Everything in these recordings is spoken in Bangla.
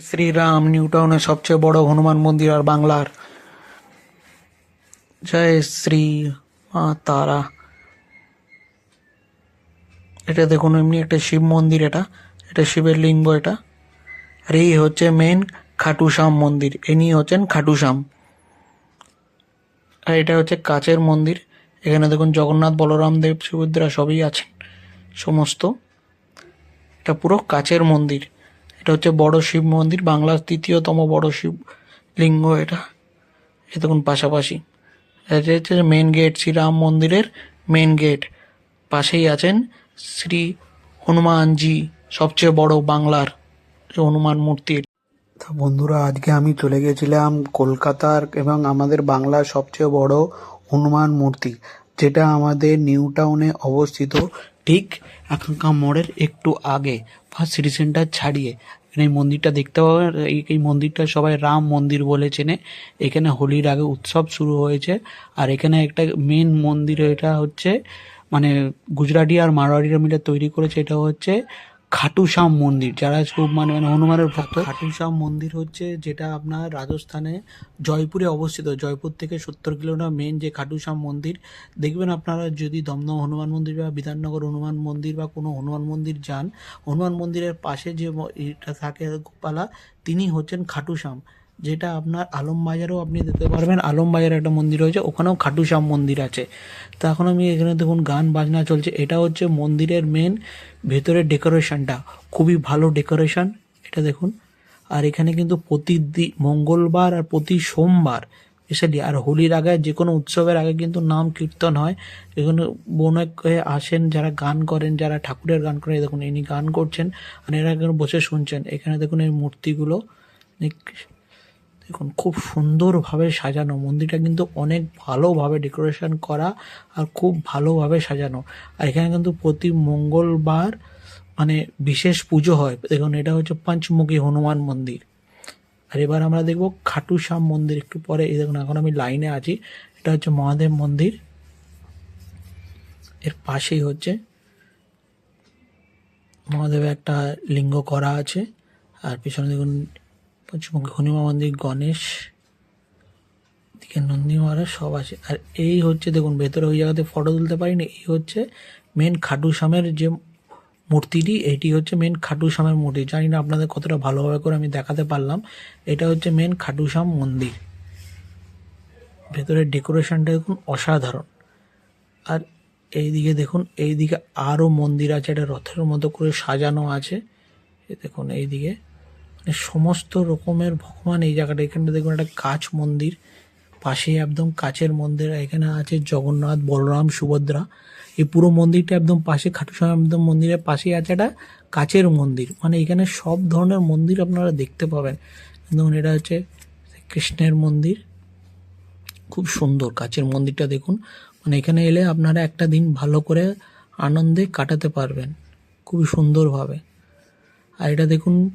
শ্রীরাম নিউ টাউনের সবচেয়ে বড় হনুমান মন্দির আর বাংলার। জয় শ্রী মা তারা এটা দেখুন, এমনি একটা শিব মন্দির এটা। এটা শিবের লিঙ্গ এটা। আর এই হচ্ছে মেন খাটুশ্যাম মন্দির। ইনি হচ্ছেন খাটুশ্যাম। আর এটা হচ্ছে কাচের মন্দির। এখানে দেখুন, জগন্নাথ, বলরাম দেব সুভদ্রা সবই আছেন। সমস্ত। এটা পুরো কাচের মন্দির। এটা হচ্ছে বড় শিব মন্দির, বাংলার তৃতীয়তম বড় শিব লিঙ্গ এটা। এ দেখুন পাশাপাশি। এটা হচ্ছে মেন গেট শ্রীরাম মন্দিরের মেন গেট পাশেই আছেন শ্রী হনুমানজি, সবচেয়ে বড় বাংলার হনুমান মূর্তি। তা বন্ধুরা, আজকে আমি চলে গেছিলাম কলকাতার এবং আমাদের বাংলার সবচেয়ে বড় হনুমান মূর্তি, যেটা আমাদের নিউ টাউনে অবস্থিত ঠিক এখনকার মোড়ের একটু আগে। ফার্স্ট সিটি সেন্টার ছাড়িয়ে। এখানে এই মন্দিরটা দেখতে পাবেন এই মন্দিরটা সবাই রাম মন্দির বলে চেনে। এখানে হোলির আগে উৎসব শুরু হয়েছে। আর এখানে একটা মেন মন্দির, এটা হচ্ছে মানে গুজরাটি আর মারোয়ারিরা মিলে তৈরি করেছে। এটা হচ্ছে খাটুশ্যাম মন্দির, যারা খুব মানে মানে হনুমানের ভক্ত। খাটু শ্যাম মন্দির হচ্ছে যেটা আপনার রাজস্থানে জয়পুরে অবস্থিত। জয়পুর থেকে সত্তর কিলোমিটার মেন যে খাটু শ্যাম মন্দির, দেখবেন আপনারা যদি দমদম হনুমান মন্দির বা বিধাননগর হনুমান মন্দির বা কোনো হনুমান মন্দির যান, হনুমান মন্দিরের পাশে যে এটা থাকে গোপালা, তিনি হচ্ছেন খাটুশ্যাম। যেটা আপনার আলমবাজারেও আপনি দেখতে পারবেন। আলমবাজারে একটা মন্দির রয়েছে, ওখানেও খাটুশ্যাম মন্দির আছে। তো এখন আমি এখানে দেখুন, গান বাজনা চলছে। এটা হচ্ছে মন্দিরের মেন ভেতরের ডেকোরেশনটা খুবই ভালো ডেকোরেশন এটা দেখুন। আর এখানে কিন্তু প্রতি দি- মঙ্গলবার আর প্রতি সোমবার স্পেশালি আর হোলির আগে যে কোনো উৎসবের আগে কিন্তু নাম কীর্তন হয়। এখানে অনেক আসেন, যারা গান করেন, যারা ঠাকুরের গান করেন দেখুন, ইনি গান করছেন। আর এরা বসে শুনছেন। এখানে দেখুন, এই মূর্তিগুলো। দেখুন, খুব সুন্দরভাবে সাজানো। মন্দিরটা কিন্তু অনেক ভালোভাবে ডেকোরেশন করা আর খুব ভালোভাবে সাজানো। আর এখানে কিন্তু প্রতি মঙ্গলবার মানে বিশেষ পুজো হয়। দেখুন, এটা হচ্ছে পঞ্চমুখী হনুমান মন্দির। আর এবার আমরা দেখব খাটু শ্যাম মন্দির একটু পরে। দেখুন, এখন আমি লাইনে আছি। এটা হচ্ছে মহাদেব মন্দির। এর পাশেই হচ্ছে মহাদেবের একটা লিঙ্গ করা আছে। আর পিছনে দেখুন পশ্চিমবঙ্গে হনুমান মন্দির, গণেশ দিকে নন্দী মহারাজ সব আছে। আর এই হচ্ছে, দেখুন, ভেতরে ওই জায়গাতে ফটো তুলতে পারিনি, এই হচ্ছে মেন খাটু শ্যামের যে মূর্তিটি, এটি হচ্ছে মেন খাটু শ্যামের মূর্তি। জানি না আপনাদের কতটা ভালোভাবে করে আমি দেখাতে পারলাম। এটা হচ্ছে মেন খাটু শ্যাম মন্দির। ভেতরের ডেকোরেশনটা দেখুন অসাধারণ। আর এইদিকে দেখুন, এইদিকে আরও মন্দির আছে, এটা রথের মতো করে সাজানো আছে। দেখুন, এইদিকে সমস্ত রকমের ভগবান এই জায়গাটা। এখানে দেখুন একটা কাচ মন্দির, পাশেই একদম কাচের মন্দির, এখানে আছে জগন্নাথ, বলরাম, সুভদ্রা। এই পুরো মন্দিরটা একদম পাশে খাটুস্বামী একদম মন্দিরের পাশেই আছে একটা কাচের মন্দির। মানে এখানে সব ধরনের মন্দির আপনারা দেখতে পাবেন। দেখুন এটা হচ্ছে কৃষ্ণের মন্দির। খুব সুন্দর কাচের মন্দিরটা দেখুন। মানে এখানে এলে আপনারা একটা দিন ভালো করে আনন্দে কাটাতে পারবেন। খুবই সুন্দরভাবে। আর এটা দেখুন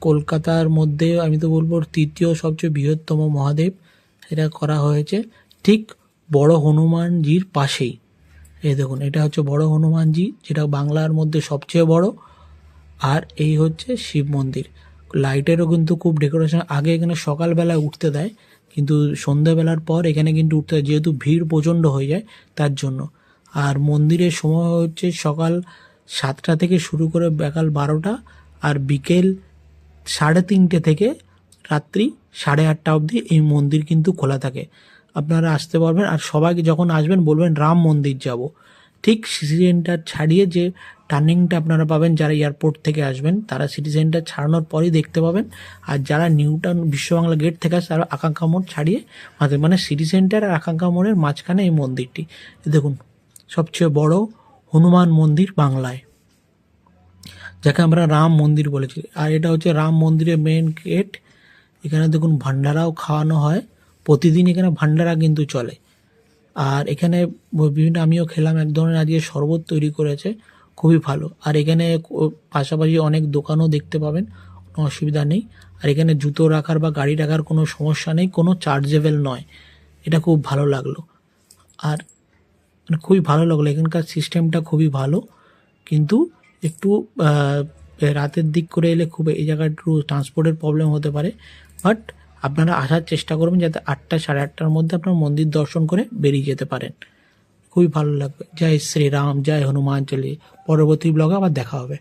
কলকাতার মধ্যে, আমি তো বলব, তৃতীয় সবচেয়ে বৃহত্তম মহাদেব। এটা করা হয়েছে ঠিক বড় হনুমানজির পাশেই। এই দেখুন, এটা হচ্ছে বড় হনুমানজি, যেটা বাংলার মধ্যে সবচেয়ে বড়। আর এই হচ্ছে শিব মন্দির। লাইটেরও কিন্তু খুব ডেকোরেশন, আগে এখানে সকালবেলায় উঠতে দেয়, কিন্তু সন্ধ্যাবেলার পর এখানে কিন্তু উঠতে দেয়, যেহেতু ভিড় প্রচণ্ড হয়ে যায় তার জন্য। আর মন্দিরের সময় হচ্ছে সকাল সাতটা থেকে শুরু করে বিকাল বারোটা, আর বিকেল সাড়ে তিনটে থেকে রাত্রি সাড়ে আটটা অবধি এই মন্দির কিন্তু খোলা থাকে। আপনারা আসতে পারবেন আর সবাইকে যখন আসবেন বলবেন, রাম মন্দির যাব। ঠিক সিটি সেন্টার ছাড়িয়ে যে টার্নিংটা আপনারা পাবেন, যারা এয়ারপোর্ট থেকে আসবেন, তারা সিটি সেন্টার ছাড়ানোর পরেই দেখতে পাবেন। আর যারা নিউটাউন, বিশ্ববাংলা গেট থেকে আসে, তারা আকাঙ্ক্ষা মোড় ছাড়িয়ে মানে সিটি সেন্টার আর আকাঙ্ক্ষা মোড়ের মাঝখানে এই মন্দিরটি। দেখুন, সবচেয়ে বড় হনুমান মন্দির বাংলায়। যাকে আমরা রাম মন্দির বলেছি আর এটা হচ্ছে রাম মন্দিরের মেন গেট এখানে দেখুন ভান্ডারাও খাওয়ানো হয়। প্রতিদিন এখানে ভান্ডারা কিন্তু চলে। আর এখানে বিভিন্ন আমিও খেলাম, এক ধরনের আজকে শরবত তৈরি করেছে। খুবই ভালো। আর এখানে পাশাপাশি অনেক দোকানও দেখতে পাবেন, কোনো অসুবিধা নেই। আর এখানে জুতো রাখার বা গাড়ি রাখার কোনো সমস্যা নেই, কোনো চার্জেবল নয়। এটা খুব ভালো লাগল। আর মানে খুবই ভালো লাগল। এখানকার সিস্টেমটা খুবই ভালো। কিন্তু একটু রাতের দিক করে এলে খুব এই জায়গায় একটু ট্রান্সপোর্টের প্রবলেম হতে পারে। বাট আপনারা আসার চেষ্টা করবেন যাতে আটটা সাড়ে আটটার মধ্যে আপনার মন্দির দর্শন করে বেরিয়ে যেতে পারেন। খুবই ভালো লাগবে। জয় শ্রীরাম, জয় হনুমান চলে পরবর্তী ব্লগে আবার দেখা হবে।